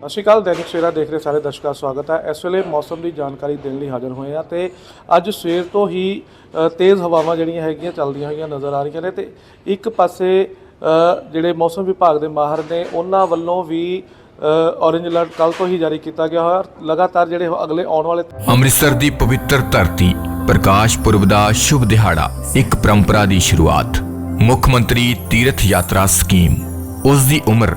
ਸਤਿ ਸ਼੍ਰੀ ਅਕਾਲ, ਦੈਨਿਕ ਸਵੇਰਾ ਦੇਖ ਰਹੇ ਸਾਰੇ ਦਰਸ਼ਕਾਂ ਦਾ ਸਵਾਗਤ ਹੈ। ਇਸ ਵੇਲੇ ਮੌਸਮ ਦੀ ਜਾਣਕਾਰੀ ਦੇਣ ਲਈ ਹਾਜ਼ਰ ਹੋਏ ਆ ਤੇ ਅੱਜ ਸਵੇਰ ਤੋਂ ਹੀ ਤੇਜ਼ ਹਵਾਵਾਂ ਜਿਹੜੀਆਂ ਹੈਗੀਆਂ ਚੱਲਦੀਆਂ ਹੋਈਆਂ ਨਜ਼ਰ ਆ ਰਹੀਆਂ ਨੇ ਤੇ ਇੱਕ ਪਾਸੇ ਜਿਹੜੇ ਮੌਸਮ ਵਿਭਾਗ ਦੇ ਮਾਹਰ ਨੇ, ਉਹਨਾਂ ਵੱਲੋਂ ਵੀ ਔਰੇਂਜ ਅਲਰਟ ਕੱਲ ਤੋਂ ਹੀ ਜਾਰੀ ਕੀਤਾ ਗਿਆ ਹੋਇਆ ਲਗਾਤਾਰ ਜਿਹੜੇ ਅਗਲੇ ਆਉਣ ਵਾਲੇ ਅੰਮ੍ਰਿਤਸਰ ਦੀ ਪਵਿੱਤਰ ਧਰਤੀ, ਪ੍ਰਕਾਸ਼ ਪੁਰਬ ਦਾ ਸ਼ੁਭ ਦਿਹਾੜਾ, ਇੱਕ ਪਰੰਪਰਾ ਦੀ ਸ਼ੁਰੂਆਤ। ਮੁੱਖ ਮੰਤਰੀ ਤੀਰਥ ਯਾਤਰਾ ਸਕੀਮ, ਉਸ ਦੀ ਉਮਰ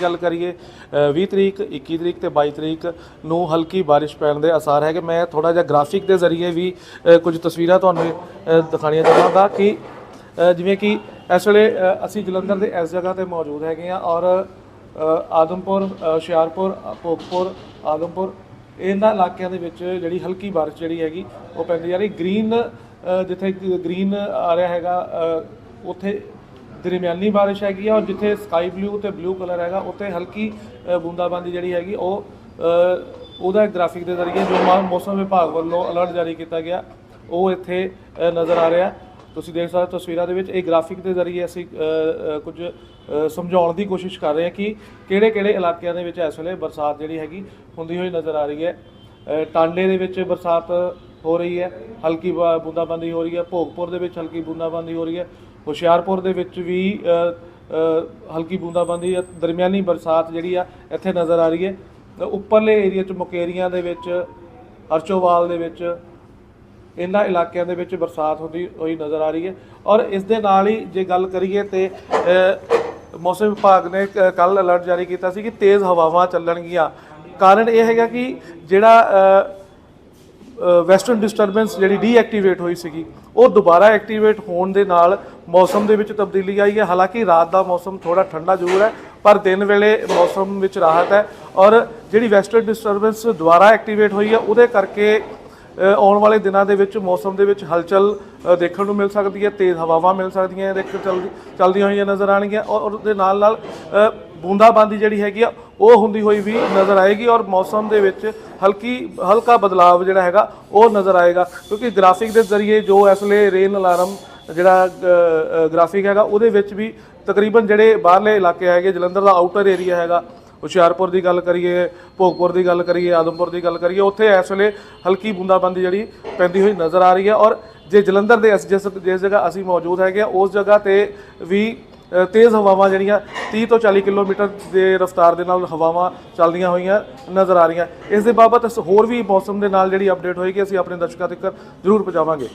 ਦੀ ਗੱਲ ਕਰੀਏ ਅ, 20 ਤਰੀਕ 21 ਤਰੀਕ ਤੇ 22 ਤਰੀਕ ਨੂੰ ਹਲਕੀ ਬਾਰਿਸ਼ ਪੈਣ ਦੇ ਆਸਾਰ ਹੈ ਕਿ ਮੈਂ ਥੋੜਾ ਜਿਹਾ ਗ੍ਰਾਫਿਕ ਦੇ ਜ਼ਰੀਏ ਵੀ ਕੁਝ ਤਸਵੀਰਾਂ ਤੁਹਾਨੂੰ ਅ, ਦਿਖਾਣੀਆਂ ਚਾਹਾਂਗਾ ਕਿ ਜਿਵੇਂ ਕਿ ਇਸ ਵੇਲੇ ਅਸੀਂ ਜਲੰਧਰ ਦੇ ਇਸ ਜਗ੍ਹਾ ਤੇ ਮੌਜੂਦ ਹੈਗੇ ਆ ਔਰ ਆਦਮਪੁਰ ਹੁਸ਼ਿਆਰਪੁਰ ਭੋਗਪੁਰ ਆਦਮਪੁਰ ਇਹਨਾਂ ਇਲਾਕਿਆਂ ਦੇ ਵਿੱਚ ਜਿਹੜੀ ਹਲਕੀ ਬਾਰਿਸ਼ ਜਿਹੜੀ ਹੈਗੀ ਉਹ ਪੈਂਦੀ ਜਾ ਰਹੀ। ਗ੍ਰੀਨ ਜਿੱਥੇ ਗ੍ਰੀਨ ਆ ਰਿਹਾ ਹੈਗਾ ਉੱਥੇ ਦਰਮਿਆਨੀ ਬਾਰਿਸ਼ ਹੈਗੀ ਆ ਔਰ ਜਿੱਥੇ ਸਕਾਈ ਬਲੂ ਤੇ ਬਲੂ ਕਲਰ ਹੈਗਾ ਉੱਥੇ ਹਲਕੀ ਅ, ਬੂੰਦਾਬਾਂਦੀ ਜਿਹੜੀ ਹੈਗੀ ਉਹ ਅ, ਉਹਦਾ ਗ੍ਰਾਫਿਕ ਦੇ ਜ਼ਰੀਏ ਜੋ ਮੌਸਮ ਵਿਭਾਗ ਵੱਲੋਂ ਅਲਰਟ ਜਾਰੀ ਕੀਤਾ ਗਿਆ ਉਹ ਇੱਥੇ ਨਜ਼ਰ ਆ ਰਿਹਾ। ਤੁਸੀਂ ਦੇਖ ਸਕਦੇ ਹੋ ਤਸਵੀਰਾਂ ਦੇ ਵਿੱਚ ਇਹ ਗ੍ਰਾਫਿਕ ਦੇ ਜ਼ਰੀਏ ਅਸੀਂ ਕੁਝ ਸਮਝਾਉਣ ਦੀ ਕੋਸ਼ਿਸ਼ ਕਰ ਰਹੇ ਹਾਂ ਕਿ ਕਿਹੜੇ ਕਿਹੜੇ ਇਲਾਕਿਆਂ ਦੇ ਵਿੱਚ ਇਸ ਵੇਲੇ ਬਰਸਾਤ ਜਿਹੜੀ ਹੈਗੀ ਹੁੰਦੀ ਹੋਈ ਨਜ਼ਰ ਆ ਰਹੀ ਹੈ। ਟਾਂਡੇ ਦੇ ਵਿੱਚ ਬਰਸਾਤ ਹੋ ਰਹੀ ਹੈ, ਹਲਕੀ ਬਾ- ਬੂੰਦਾਬਾਂਦੀ ਹੋ ਰਹੀ ਹੈ, ਭੋਗਪੁਰ ਦੇ ਵਿੱਚ ਹਲਕੀ ਬੂੰਦਾਬਾਂਦੀ ਹੋ ਰਹੀ ਹੈ, ਹੁਸ਼ਿਆਰਪੁਰ ਦੇ ਵਿੱਚ ਵੀ ਹਲਕੀ ਬੂੰਦਾਬਾਂਦੀ ਦਰਮਿਆਨੀ ਬਰਸਾਤ ਜਿਹੜੀ ਆ, ਇੱਥੇ ਨਜ਼ਰ ਆ ਰਹੀ ਹੈ। ਉੱਪਰਲੇ ਏਰੀਆ ਚ, ਮੁਕੇਰੀਆਂ ਦੇ ਵਿੱਚ ਅਰਚੋਵਾਲ ਦੇ ਵਿੱਚ, ਇਹਨਾਂ ਇਲਾਕਿਆਂ ਦੇ ਵਿੱਚ ਬਰਸਾਤ ਹੁੰਦੀ ਹੋਈ ਨਜ਼ਰ ਆ ਰਹੀ ਹੈ ਔਰ ਇਸ ਦੇ ਨਾਲ ਹੀ ਜੇ ਗੱਲ ਕਰੀਏ ਤੇ ਮੌਸਮ ਵਿਭਾਗ ਨੇ ਕੱਲ ਅਲਰਟ ਜਾਰੀ ਕੀਤਾ ਸੀ ਕਿ ਤੇਜ਼ ਹਵਾਵਾਂ ਚੱਲਣਗੀਆਂ। ਕਾਰਨ ਇਹ ਹੈਗਾ ਕਿ ਜਿਹੜਾ ਵੈਸਟਰਨ ਡਿਸਟਰਬੈਂਸ ਜਿਹੜੀ ਡੀਐਕਟੀਵੇਟ ਹੋਈ ਸੀਗੀ, ਉਹ ਦੁਬਾਰਾ ਐਕਟੀਵੇਟ ਹੋਣ ਦੇ ਨਾਲ ਮੌਸਮ ਦੇ ਵਿੱਚ ਤਬਦੀਲੀ ਆਈ ਹੈ। ਹਾਲਾਂਕਿ ਰਾਤ ਦਾ ਮੌਸਮ ਥੋੜਾ ਠੰਡਾ ਜ਼ਰੂਰ ਹੈ, ਪਰ ਦਿਨ ਵੇਲੇ ਮੌਸਮ ਵਿੱਚ ਰਾਹਤ ਹੈ ਔਰ ਜਿਹੜੀ ਵੈਸਟਰਨ ਡਿਸਟਰਬੈਂਸ ਦੁਬਾਰਾ ਐਕਟੀਵੇਟ ਹੋਈ ਹੈ, ਉਹਦੇ ਕਰਕੇ ਆਉਣ ਵਾਲੇ ਦਿਨਾਂ ਦੇ ਵਿੱਚ ਮੌਸਮ ਦੇ ਵਿੱਚ ਹਲਚਲ ਦੇਖਣ ਨੂੰ ਮਿਲ ਸਕਦੀ ਹੈ, ਤੇਜ਼ ਹਵਾਵਾਂ ਮਿਲ ਸਕਦੀਆਂ ਦੇਖ ਚੱਲਦੀ ਚੱਲਦੀਆਂ ਹੋਈਆਂ ਨਜ਼ਰ ਆਣਗੀਆਂ ਔਰ ਉਹਦੇ ਨਾਲ ਨਾਲ ਬੂੰਦਾਬਾਂਦੀ ਜਿਹੜੀ ਹੈਗੀ ਆ, ਉਹ ਹੁੰਦੀ ਹੋਈ ਵੀ ਨਜ਼ਰ ਆਏਗੀ ਔਰ ਮੌਸਮ ਦੇ ਵਿੱਚ ਹਲਕੀ, ਹਲਕਾ ਬਦਲਾਵ ਜਿਹੜਾ ਹੈਗਾ, ਉਹ ਨਜ਼ਰ ਆਏਗਾ। ਕਿਉਂਕਿ ਗ੍ਰਾਫਿਕ ਦੇ ਜ਼ਰੀਏ ਜੋ ਇਸ ਵੇਲੇ ਰੇਨ ਅਲਾਰਮ ਜਿਹੜਾ ਗ੍ਰਾਫਿਕ ਹੈਗਾ, ਉਹਦੇ ਵਿੱਚ ਵੀ ਤਕਰੀਬਨ ਜਿਹੜੇ ਬਾਹਰਲੇ ਇਲਾਕੇ ਹੈਗੇ, ਜਲੰਧਰ ਦਾ ਆਊਟਰ ਏਰੀਆ ਹੈਗਾ, ਹੁਸ਼ਿਆਰਪੁਰ ਦੀ ਗੱਲ ਕਰੀਏ, ਭੋਗਪੁਰ ਦੀ ਗੱਲ ਕਰੀਏ, ਆਦਮਪੁਰ ਦੀ ਗੱਲ ਕਰੀਏ, ਉੱਥੇ ਇਸ ਵੇਲੇ ਹਲਕੀ ਬੂੰਦਾਬਾਂਦੀ ਜਿਹੜੀ ਪੈਂਦੀ ਹੋਈ ਨਜ਼ਰ ਆ ਰਹੀ ਹੈ। ਔਰ ਜੇ ਜਲੰਧਰ ਦੇ ਅਸੀਂ ਜਿਸ ਜਿਸ ਜਗ੍ਹਾ ਅਸੀਂ ਮੌਜੂਦ ਹੈਗੇ ਆ, ਉਸ ਜਗ੍ਹਾ ਤੇ ਵੀ ਤੇਜ਼ ਹਵਾਵਾਂ ਜਿਹੜੀਆਂ 30 ਤੋਂ 40 ਕਿਲੋਮੀਟਰ ਦੇ ਰਫ਼ਤਾਰ ਦੇ ਨਾਲ ਹਵਾਵਾਂ ਚੱਲਦੀਆਂ ਹੋਈਆਂ ਨਜ਼ਰ ਆ ਰਹੀਆਂ। ਇਸ ਦੇ ਬਾਬਤ ਹੋਰ ਵੀ ਮੌਸਮ ਦੇ ਨਾਲ ਜਿਹੜੀ ਅਪਡੇਟ ਹੋਏਗੀ, ਅਸੀਂ ਆਪਣੇ ਦਰਸ਼ਕਾਂ ਤੱਕ ਜ਼ਰੂਰ ਪਹੁੰਚਾਵਾਂਗੇ।